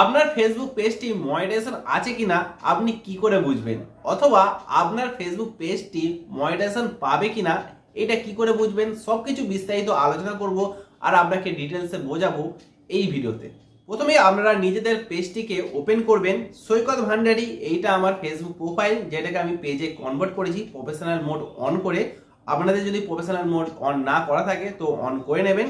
আপনার ফেসবুক পেজটি মনিটাইজেশন আছে কিনা আপনি কি করে বুঝবেন? অথবা আপনার ফেসবুক পেজটি মনিটাইজেশন পাবে কিনা, এটা কি করে বুঝবেন? সবকিছু বিস্তারিত আলোচনা করব আর আপনাকে ডিটেলসে বোঝাবো এই ভিডিওতে। প্রথমে আপনারা নিজেদের পেজটিকে ওপেন করবেন। সৈকত ভান্ডারি, এইটা আমার ফেসবুক প্রোফাইল যেটাকে আমি পেজে কনভার্ট করেছি প্রফেশনাল মোড অন করে। আপনাদের যদি প্রফেশনাল মোড অন না করা থাকে, তো অন করে নেবেন।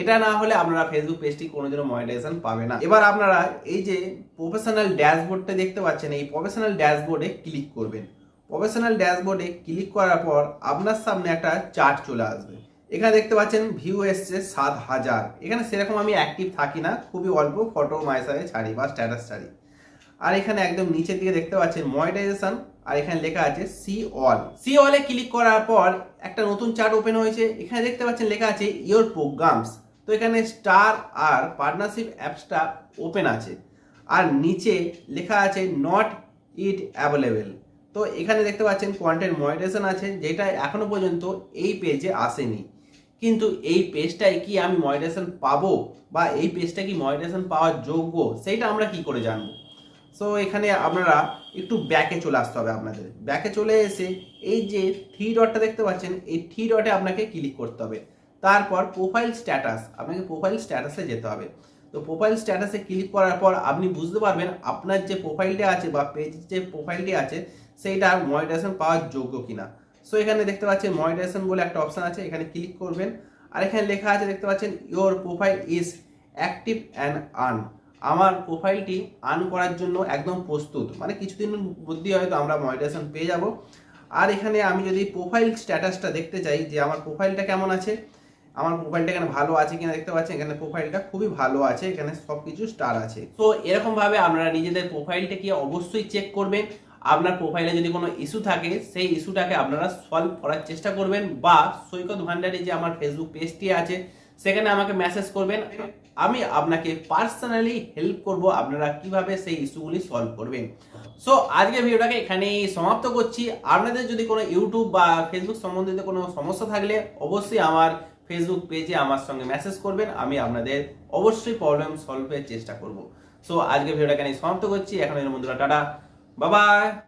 এটা না হলে আপনারা ফেসবুক পেজটি কোনোদিনও মনিটাইজেশন পাবে না। এবার আপনারা এই যে প্রফেশনাল ড্যাশবোর্ডটা দেখতে পাচ্ছেন, এই প্রফেশনাল ড্যাশবোর্ডে ক্লিক করবেন। প্রফেশনাল ড্যাশবোর্ডে ক্লিক করার পর আপনার সামনে একটা চার্ট চলে আসবে। এখানে দেখতে পাচ্ছেন ভিউ এসছে সাত হাজার। এখানে সেরকম আমি অ্যাক্টিভ থাকি না, খুবই অল্প ফটো মাইসারে ছাড়ি বা স্ট্যাটাস ছাড়ি আর এখানে একদম নিচের দিকে দেখতে পাচ্ছেন মনিটাইজেশন আর এখানে লেখা আছে সি অল সি অলে ক্লিক করার পর একটা নতুন চার্ট ওপেন হয়েছে। এখানে দেখতে পাচ্ছেন লেখা আছে ইওর প্রোগ্রামস তো এখানে স্টার আর পার্টনারশিপ অ্যাপসটা ওপেন আছে। আর নিচে লেখা আছে নট ইট অ্যাভেলেবেল তো এখানে দেখতে পাচ্ছেন কন্টেন্ট মনিটাইজেশন আছে, যেটা এখনও পর্যন্ত এই পেজে আসেনি। কিন্তু এই পেজটায় কি আমি মনিটাইজেশন পাবো বা এই পেজটা কি মনিটাইজেশন পাওয়ার যোগ্য, সেইটা আমরা কি করে জানব? সো এখানে আপনারা একটু ব্যাকে চলে আসতে হবে আপনাদের। ব্যাকে চলে এসে এই যে থ্রি ডটটা দেখতে পাচ্ছেন, এই থ্রি ডটে আপনাকে ক্লিক করতে হবে। তারপর প্রোফাইল স্ট্যাটাস আপনাকে প্রোফাইল স্ট্যাটাসে যেতে হবে। তো প্রোফাইল স্ট্যাটাসে ক্লিক করার পর আপনি বুঝতে পারবেন আপনার যে প্রোফাইলটি আছে বা পেজ যে প্রোফাইলটি আছে, সেইটা মনিটাইজেশন পাওয়ার যোগ্য কিনা। সো এখানে দেখতে পাচ্ছেন মনিটাইজেশন বলে একটা অপশন আছে, এখানে ক্লিক করবেন। আর এখানে লেখা আছে, দেখতে পাচ্ছেন your profile is active and earn আমার প্রোফাইলটি আর্ন করার জন্য একদম প্রস্তুত। মানে কিছুদিন মধ্যে হয়তো আমরা মনিটাইজেশন পেয়ে যাব। আর এখানে আমি যদি প্রোফাইল স্ট্যাটাসটা দেখতে চাই, যে আমার প্রোফাইলটা কেমন আছে আমার প্রোফাইলটা এখানে ভালো আছে কিনা দেখতে পাচ্ছেন? এখানে প্রোফাইলটা খুবই ভালো আছে, এখানে সব কিছু স্টার আছে। তো এরকম ভাবে আপনারা নিজেদের প্রোফাইলটাকে অবশ্যই চেক করবেন। আপনার প্রোফাইলে যদি কোনো ইস্যু থাকে, সেই ইস্যুটাকে আপনারা সলভ করার চেষ্টা করবেন। বা সৈকত ভান্ডারি যে আমার ফেসবুক পেজটি আছে, সেখানে আমাকে মেসেজ করবেন। আমি আপনাকে পার্সোনালি হেল্প করব আপনারা কীভাবে সেই ইস্যুগুলি সলভ করবেন। সো আজকে ভিডিওটাকে এখানেই সমাপ্ত করছি। আপনাদের যদি কোনো ইউটিউব বা ফেসবুক সম্বন্ধিত কোনো সমস্যা থাকলে, অবশ্যই আমার ফেসবুক পেজে আমার সঙ্গে মেসেজ করবেন, আমি আপনাদের অবশ্যই প্রবলেম সলভের চেষ্টা করব। সো আজকে ভিডিওটা এখানে সমাপ্ত করছি। এখন এর বন্ধুরা টাটা। বাবাই